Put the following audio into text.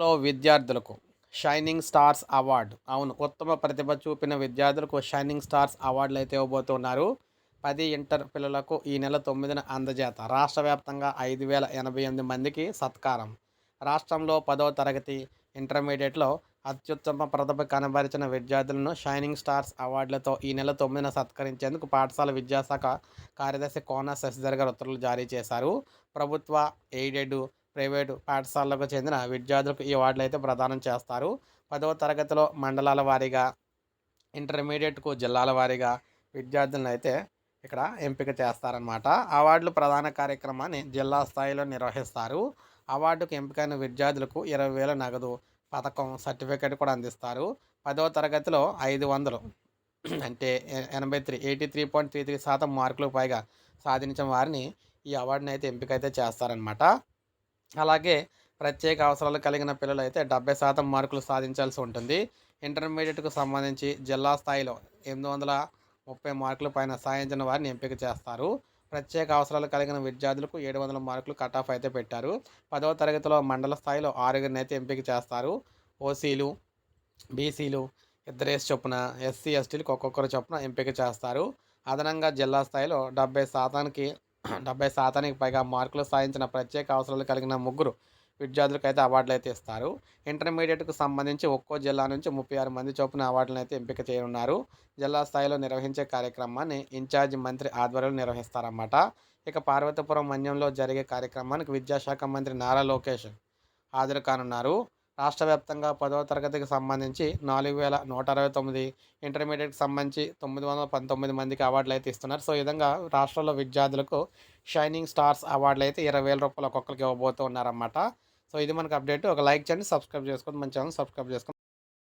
లో విద్యార్థులకు shining stars award. అవును ఉత్తమ ప్రతిభ చూపిన విద్యార్థులకు షైనింగ్ స్టార్స్ అవార్డులు అయితే ఇవ్వబోతున్నారు. పది ఇంటర్ పిల్లలకు ఈ నెల తొమ్మిదిన అందజేత. రాష్ట్ర వ్యాప్తంగా ఐదు వేల ఎనభై ఎనిమిది మందికి సత్కారం. రాష్ట్రంలో పదవ తరగతి ఇంటర్మీడియట్లో అత్యుత్తమ ప్రతిభ కనబరిచిన విద్యార్థులను షైనింగ్ స్టార్స్ అవార్డులతో ఈ నెల తొమ్మిదిన సత్కరించేందుకు పాఠశాల విద్యాశాఖ కార్యదర్శి కోన శశిధర్ గారు ఉత్తర్వులు జారీ చేశారు. ప్రభుత్వ ఎయిడెడ్ ప్రైవేటు పాఠశాలలకు చెందిన విద్యార్థులకు ఈ అవార్డులు అయితే ప్రదానం చేస్తారు. పదవ తరగతిలో మండలాల వారీగా ఇంటర్మీడియట్కు జిల్లాల వారీగా విద్యార్థులను అయితే ఇక్కడ ఎంపిక చేస్తారనమాట అవార్డులు ప్రధాన కార్యక్రమాన్ని జిల్లా స్థాయిలో నిర్వహిస్తారు. అవార్డుకు ఎంపికైన విద్యార్థులకు ఇరవై వేల నగదు పథకం సర్టిఫికేట్ కూడా అందిస్తారు. పదవ తరగతిలో ఐదు వందలు అంటే ఎనభై three eighty three point three three శాతం మార్కులు పైగా సాధించిన వారిని ఈ అవార్డుని అయితే ఎంపిక అయితే చేస్తారనమాట అలాగే ప్రత్యేక అవసరాలు కలిగిన పిల్లలు అయితే డెబ్బై శాతం మార్కులు సాధించాల్సి ఉంటుంది. ఇంటర్మీడియట్కు సంబంధించి జిల్లా స్థాయిలో ఎనిమిది వందల ముప్పై మార్కుల పైన సాధించిన వారిని ఎంపిక చేస్తారు. ప్రత్యేక అవసరాలు కలిగిన విద్యార్థులకు ఏడు వందల మార్కులు కట్ ఆఫ్ అయితే పెట్టారు. పదవ తరగతిలో మండల స్థాయిలో ఆరుగురిని అయితే ఎంపిక చేస్తారు. ఓసీలు బీసీలు ఇద్దరేసి చొప్పున ఎస్సీ ఎస్టీలకు ఒక్కొక్కరు చొప్పున ఎంపిక చేస్తారు. అదనంగా జిల్లా స్థాయిలో డెబ్బై శాతానికి డెబ్బై శాతానికి పైగా మార్కులు సాధించిన ప్రత్యేక అవసరాలు కలిగిన ముగ్గురు విద్యార్థులకు అయితే అవార్డులు అయితే ఇస్తారు. ఇంటర్మీడియట్కు సంబంధించి ఒక్కో జిల్లా నుంచి ముప్పై ఆరు మంది చొప్పున అవార్డులను అయితే ఎంపిక చేయనున్నారు. జిల్లా స్థాయిలో నిర్వహించే కార్యక్రమాన్ని ఇన్ఛార్జి మంత్రి ఆధ్వర్యంలో నిర్వహిస్తారన్నమాట. ఇక పార్వతీపురం మన్యంలో జరిగే కార్యక్రమానికి విద్యాశాఖ మంత్రి నారా లోకేష్ హాజరు కానున్నారు. రాష్ట్ర వ్యాప్తంగా పదవ తరగతికి సంబంధించి నాలుగు వేల నూట అరవై తొమ్మిది ఇంటర్మీడియట్కి సంబంధించి తొమ్మిది వందల పంతొమ్మిది మందికి అవార్డులు అయితే ఇస్తున్నారు. సో ఈ విధంగా రాష్ట్రంలో విద్యార్థులకు షైనింగ్ స్టార్స్ అవార్డులు అయితే ఇరవై వేల రూపాయలు ఒక్కొక్కరికి ఇవ్వబోతూ ఉన్నారన్నమాట. సో ఇది మనకు అప్డేట్. ఒక లైక్ చేయండి సబ్స్క్రైబ్ చేసుకోండి. మన ఛానల్ సబ్స్క్రైబ్ చేసుకోండి.